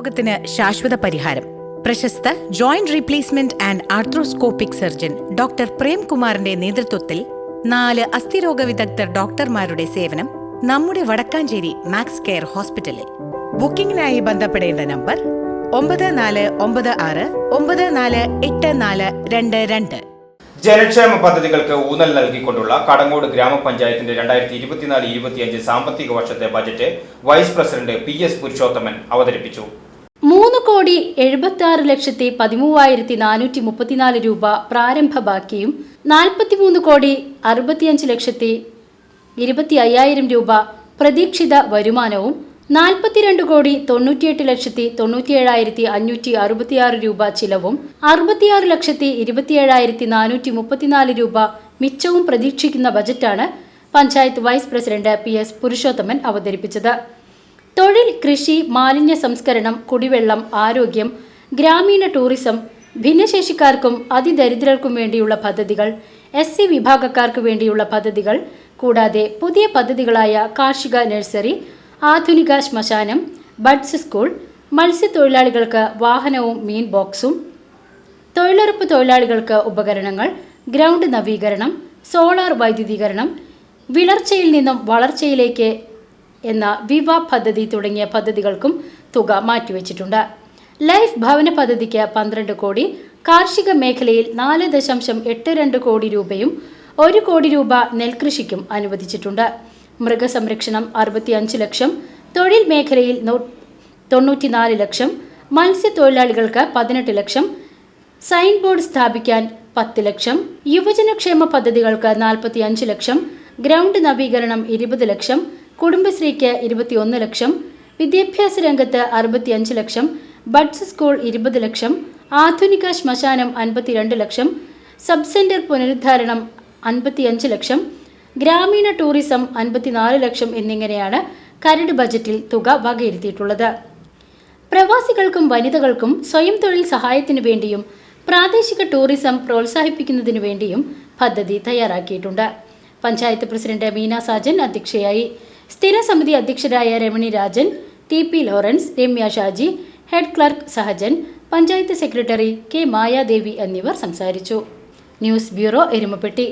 രോഗത്തിന് ശാശ്വത പരിഹാരം. പ്രശസ്ത joint replacement and arthroscopic surgeon doctor പ്രേംകുമാറിന്റെ നേതൃത്വത്തിൽ നാല് അസ്ഥിരോഗ വിദഗ്ധർ ഡോക്ടർമാരുടെ സേവനം നമ്മുടെ വടക്കാഞ്ചേരി മാക്സ് കെയർ ഹോസ്പിറ്റലിൽ. ബുക്കിംഗിനായി ബന്ധപ്പെടേണ്ട നമ്പർ ഒമ്പത് നാല് ഒമ്പത് ആറ് ഒമ്പത് നാല് എട്ട് നാല് രണ്ട് രണ്ട്. ജനക്ഷേമ പദ്ധതികൾക്ക് ഊന്നൽ നൽകിക്കൊണ്ടുള്ള കടങ്ങോട് ഗ്രാമപഞ്ചായത്തിന്റെ രണ്ടായിരത്തി ഇരുപത്തിനാല് ഇരുപത്തിയഞ്ച് സാമ്പത്തിക വർഷത്തെ budget vice president P S Purushothaman അവതരിപ്പിച്ചു. മൂന്ന് കോടി എഴുപത്തി ആറ് ലക്ഷത്തി പതിമൂവായിരത്തി നാനൂറ്റി മുപ്പത്തിനാല് രൂപ പ്രാരംഭ ബാക്കിയും നാൽപ്പത്തിമൂന്ന് കോടി അറുപത്തിയഞ്ച് ലക്ഷത്തി ഇരുപത്തി അയ്യായിരം രൂപ പ്രതീക്ഷിത വരുമാനവും നാൽപ്പത്തിരണ്ട് കോടി തൊണ്ണൂറ്റിയെട്ട് ലക്ഷത്തി തൊണ്ണൂറ്റിയേഴായിരത്തി അഞ്ഞൂറ്റി അറുപത്തിയാറ് രൂപ ചിലവും അറുപത്തിയാറ് ലക്ഷത്തി ഇരുപത്തിയേഴായിരത്തി നാനൂറ്റി മുപ്പത്തിനാല് രൂപ മിച്ചവും പ്രതീക്ഷിക്കുന്ന ബജറ്റാണ് panchayat vice president P S Purushothaman അവതരിപ്പിച്ചത് തൊഴിൽ കൃഷി മാലിന്യ സംസ്കരണം കുടിവെള്ളം ആരോഗ്യം ഗ്രാമീണ ടൂറിസം ഭിന്നശേഷിക്കാർക്കും അതിദരിദ്രർക്കും വേണ്ടിയുള്ള പദ്ധതികൾ എസ് സി വിഭാഗക്കാർക്ക് വേണ്ടിയുള്ള പദ്ധതികൾ കൂടാതെ പുതിയ പദ്ധതികളായ കാർഷിക നഴ്സറി ആധുനിക ശ്മശാനം ബഡ്സ് സ്കൂൾ മത്സ്യത്തൊഴിലാളികൾക്ക് വാഹനവും മീൻ ബോക്സും തൊഴിലുറപ്പ് തൊഴിലാളികൾക്ക് ഉപകരണങ്ങൾ ഗ്രൗണ്ട് നവീകരണം സോളാർ വൈദ്യുതീകരണം വിളർച്ചയിൽ നിന്നും വളർച്ചയിലേക്ക് എന്ന വിവ പദ്ധതി തുടങ്ങിയ പദ്ധതികൾക്കും തുക മാറ്റിവെച്ചിട്ടുണ്ട്. ലൈഫ് ഭവന പദ്ധതിക്ക് പന്ത്രണ്ട് കോടി കാർഷിക മേഖലയിൽ നാല് ദശാംശം എട്ട് രണ്ട് കോടി രൂപയും ഒരു കോടി രൂപ നെൽകൃഷിക്കും അനുവദിച്ചിട്ടുണ്ട്. മൃഗസംരക്ഷണം അറുപത്തിയഞ്ച് ലക്ഷം തൊഴിൽ മേഖലയിൽ തൊണ്ണൂറ്റിനാല് ലക്ഷം മത്സ്യത്തൊഴിലാളികൾക്ക് പതിനെട്ട് ലക്ഷം സൈൻ ബോർഡ് സ്ഥാപിക്കാൻ പത്ത് ലക്ഷം യുവജനക്ഷേമ പദ്ധതികൾക്ക് നാൽപ്പത്തി അഞ്ച് ലക്ഷം ഗ്രൗണ്ട് നവീകരണം ഇരുപത് ലക്ഷം കുടുംബശ്രീക്ക് ഇരുപത്തിയൊന്ന് ലക്ഷം വിദ്യാഭ്യാസ രംഗത്ത് അറുപത്തിയഞ്ച് ലക്ഷം ബഡ്സ് സ്കൂൾ ഇരുപത് ലക്ഷം ആധുനിക ശ്മശാനം അൻപത്തിരണ്ട് ലക്ഷം സബ് സെന്റർ പുനരുദ്ധാരണം അൻപത്തിയഞ്ച് ലക്ഷം ഗ്രാമീണ ടൂറിസം അൻപത്തിനാല് ലക്ഷം എന്നിങ്ങനെയാണ് കരട് ബജറ്റിൽ തുക വകയിരുത്തിയിട്ടുള്ളത്. പ്രവാസികൾക്കും വനിതകൾക്കും സ്വയം തൊഴിൽ സഹായത്തിനു വേണ്ടിയും പ്രാദേശിക ടൂറിസം പ്രോത്സാഹിപ്പിക്കുന്നതിനു വേണ്ടിയും പദ്ധതി തയ്യാറാക്കിയിട്ടുണ്ട്. പഞ്ചായത്ത് പ്രസിഡന്റ് മീന സാജൻ അധ്യക്ഷയായി. സ്ഥിരം സമിതി അധ്യക്ഷരായ Ramani Rajan T P Lawrence Ramya Shaji head clerk Sahajan panchayat secretary K Mayadevi എന്നിവർ സംസാരിച്ചു. News bureau Erumapetty.